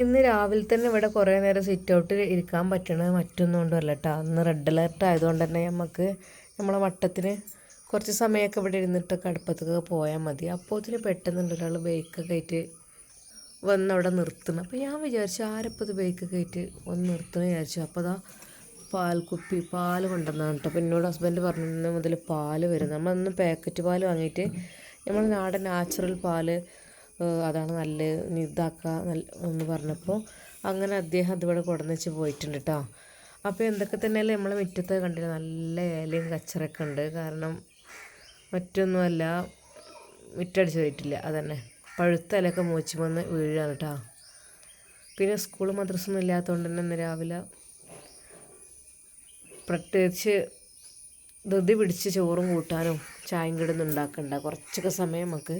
ഇന്ന് രാവിലെ തന്നെ ഇവിടെ കുറേ നേരം സിറ്റ് ഔട്ട് ഇരിക്കാൻ പറ്റണത് മറ്റൊന്നും കൊണ്ടല്ല കേട്ടോ അന്ന് റെഡ് അലർട്ട് ആയതുകൊണ്ട് തന്നെ നമുക്ക് നമ്മളെ വട്ടത്തിന് കുറച്ച് സമയമൊക്കെ ഇവിടെ ഇരുന്നിട്ടൊക്കെ അടുപ്പത്തൊക്കെ പോയാൽ മതി. അപ്പോൾ ഇതിന് പെട്ടെന്നുണ്ട് ഒരാൾ ബൈക്കൊക്കെ ആയിട്ട് വന്ന് അവിടെ നിർത്തണം. അപ്പോൾ ഞാൻ വിചാരിച്ചു ആരപ്പോൾ ഇത് ബൈക്കൊക്കെ ആയിട്ട് വന്ന് നിർത്തണം വിചാരിച്ചു. അപ്പോൾ അതാ പാൽ കുപ്പി പാൽ കൊണ്ടുവന്നാണ് കേട്ടോ അപ്പോൾ എന്നോട് ഹസ്ബൻഡ് പറഞ്ഞു മുതൽ പാൽ വരുന്നത് നമ്മളന്ന് പാക്കറ്റ് പാൽ വാങ്ങിയിട്ട് നമ്മൾ നാടൻ നാച്ചുറൽ പാൽ അതാണ് നല്ല ഇതാക്കുക എന്ന് പറഞ്ഞപ്പോൾ അങ്ങനെ അദ്ദേഹം അതിവിടെ കൊടുന്ന് പോയിട്ടുണ്ട് കേട്ടോ അപ്പോൾ എന്തൊക്കെ തന്നെയല്ലേ നമ്മളെ മുറ്റത്ത് കണ്ടില്ല? നല്ല ഇലയും കച്ചറൊക്കെ ഉണ്ട്. കാരണം മറ്റൊന്നുമല്ല മുറ്റടിച്ച് പോയിട്ടില്ല. അതന്നെ. പഴുത്ത ഇലയൊക്കെ മോച്ച് വന്ന് വീഴുകയാണ് കേട്ടോ പിന്നെ സ്കൂൾ മദ്രസൊന്നും ഇല്ലാത്തതുകൊണ്ട് തന്നെ ഇന്ന് രാവിലെ പ്രത്യേകിച്ച് ധൃതി പിടിച്ച് ചോറും കൂട്ടാനും ചായയും കിടന്നുണ്ടാക്കണ്ട കുറച്ചൊക്കെ സമയം നമുക്ക്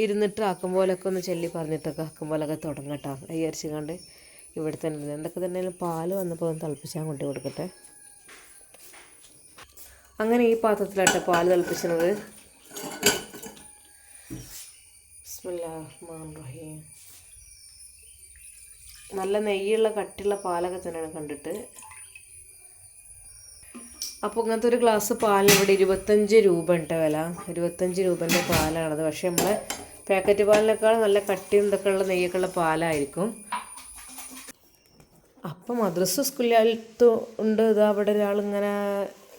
ഇരുന്നിട്ട് ആക്കും പോലൊക്കെ ഒന്ന് ചൊല്ലി പറഞ്ഞിട്ടൊക്കെ ആക്കും പോലൊക്കെ തുടങ്ങട്ടോ വിചാരിച്ച് കണ്ട് ഇവിടെ തന്നെ എന്തൊക്കെ തന്നെ പാൽ വന്നപ്പോൾ ഒന്ന് തിളപ്പിച്ചാൽ കൊണ്ടു കൊടുക്കട്ടെ. അങ്ങനെ ഈ പാത്രത്തിലാട്ടെ പാൽ തിളപ്പിച്ചത്. നല്ല നെയ്യുള്ള കട്ടിയുള്ള പാലൊക്കെ തന്നെയാണ് കണ്ടിട്ട് അപ്പോൾ ഇങ്ങനത്തെ ഒരു ഗ്ലാസ് പാലിന് ഇവിടെ ഇരുപത്തഞ്ച് രൂപ ഉണ്ട് വില. ഇരുപത്തഞ്ച് രൂപന്റെ പാലാണത് പക്ഷേ നമ്മളെ പാക്കറ്റ് പാലിനേക്കാൾ നല്ല കട്ടിയും ഇതൊക്കെ ഉള്ള നെയ്യൊക്കെ ഉള്ള പാലായിരിക്കും. അപ്പം മദ്രസ സ്കൂളിലത്ത് ഉണ്ട്. ഇതാ അവിടെ ഒരാളിങ്ങനെ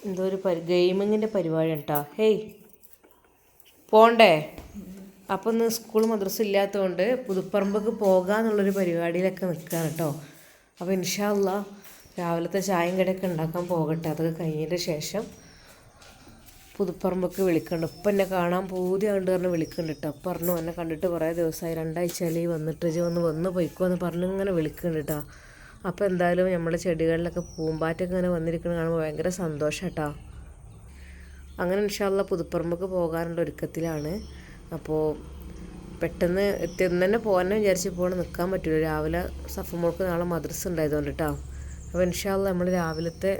എന്തോ ഒരു പരി ഗെയിമിങ്ങിന്റെ പരിപാടി ഉണ്ടോ ഹേയ് പോണ്ടേ? അപ്പം ഇന്ന് സ്കൂൾ മദ്രസ ഇല്ലാത്തതുകൊണ്ട് പുതുപ്പറമ്പക്ക് പോകാന്നുള്ളൊരു പരിപാടിയിലൊക്കെ നിൽക്കുകയാണ് കേട്ടോ അപ്പോൾ ഇൻഷാല്ല രാവിലത്തെ ചായയും കടയൊക്കെ ഉണ്ടാക്കാൻ പോകട്ടെ. അതൊക്കെ കഴിഞ്ഞതിന്റെ ശേഷം പുതുപ്പറമ്പൊക്കെ വിളിക്കുന്നുണ്ട് ഇപ്പം എന്നെ കാണാൻ പൂതി കണ്ട് പറഞ്ഞ് വിളിക്കുന്നുണ്ട് കേട്ടോ പറഞ്ഞു എന്നെ കണ്ടിട്ട് കുറേ ദിവസമായി രണ്ടാഴ്ചയിൽ വന്നിട്ട്. ജി ഒന്ന് വന്ന് പോയിക്കോ എന്ന് പറഞ്ഞ് ഇങ്ങനെ വിളിക്കുന്നുണ്ട് കേട്ടോ അപ്പോൾ എന്തായാലും നമ്മുടെ ചെടികളിലൊക്കെ പൂമ്പാറ്റൊക്കെ ഇങ്ങനെ വന്നിരിക്കുന്നത് കാണുമ്പോൾ ഭയങ്കര സന്തോഷം കേട്ടോ അങ്ങനെ ഇൻഷാല്ല പുതുപ്പറമ്പൊക്കെ പോകാനുള്ള ഒരുക്കത്തിലാണ്. അപ്പോൾ പെട്ടെന്ന് എത്തിയെന്ന് തന്നെ പോകാൻ വിചാരിച്ചപ്പോൾ നിൽക്കാൻ പറ്റില്ല രാവിലെ സഫമോൾക്ക് നാളെ മദ്രസ് ഉണ്ടായതുകൊണ്ട് കേട്ടോ അപ്പോൾ ഇൻഷാല്ല നമ്മൾ രാവിലത്തെ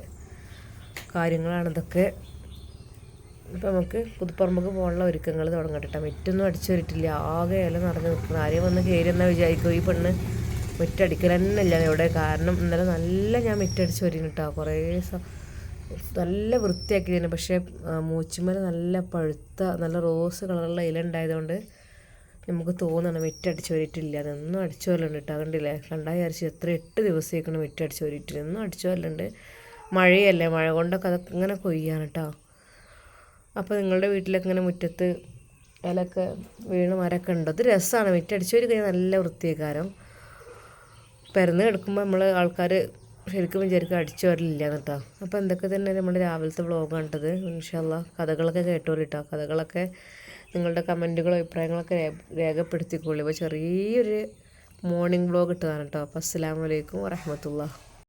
കാര്യങ്ങളാണ് ഇതൊക്കെ. ഇപ്പം നമുക്ക് പുതുപ്പറമ്പക്ക് പോകാനുള്ള ഒരുക്കങ്ങൾ തുടങ്ങട്ടെ മിറ്റൊന്നും അടിച്ചു വരിട്ടില്ല. ആകെ ഇല നിറഞ്ഞു നിൽക്കുന്നത് ആരെയും വന്ന് കയറി എന്നാൽ വിചാരിക്കും ഈ പെണ്ണ് മുറ്റടിക്കൽ തന്നെ ഇല്ല ഇവിടെ. കാരണം ഇന്നലെ നല്ല ഞാൻ മിറ്റടിച്ച് കേട്ടോ കുറേ നല്ല വൃത്തിയാക്കി തന്നെ പക്ഷേ മൂച്ചുമല നല്ല പഴുത്ത നല്ല റോസ് കളറുള്ള ഇല ഉണ്ടായതുകൊണ്ട് നമുക്ക് തോന്നണം മിറ്റടിച്ച് വരിയിട്ടില്ല അതൊന്നും അടിച്ചു വരലുണ്ട് കേട്ടോ കണ്ടില്ലേ? കണ്ടാ അരച്ച് എത്ര എട്ട് ദിവസത്തേക്കാണ് മിറ്റടിച്ച് വരിയിട്ടില്ല ഒന്നും അടിച്ചു വരലുണ്ട് മഴയല്ലേ? മഴ കൊണ്ടൊക്കെ അതൊക്കെ ഇങ്ങനെ കൊയ്യാണ് കേട്ടോ അപ്പോൾ നിങ്ങളുടെ വീട്ടിലൊക്കെ ഇങ്ങനെ മുറ്റത്ത് ഇലൊക്കെ വീണ് മരമൊക്കെ ഉണ്ട്? അത് രസമാണ് മുറ്റടിച്ചു വരി കഴിഞ്ഞാൽ നല്ല വൃത്തിയേക്കാരം. പിറന്ന് കിടക്കുമ്പോൾ നമ്മൾ ആൾക്കാർ ശരിക്കും വിചാരിക്കും അടിച്ചു വരലില്ല കേട്ടോ അപ്പോൾ എന്തൊക്കെ തന്നെ നമ്മുടെ രാവിലത്തെ വ്ളോഗ് കണ്ടത് ഇൻഷാല്ല കഥകളൊക്കെ കേട്ടോളിട്ടോ കഥകളൊക്കെ നിങ്ങളുടെ കമന്റുകളോ അഭിപ്രായങ്ങളൊക്കെ രേഖപ്പെടുത്തിക്കോളൂ. ഇപ്പോൾ ചെറിയൊരു മോർണിംഗ് വ്ളോഗ് ഇട്ടതാണ് കേട്ടോ അപ്പോൾ അസ്സാം വലൈക്കും വരഹമത്തുള്ള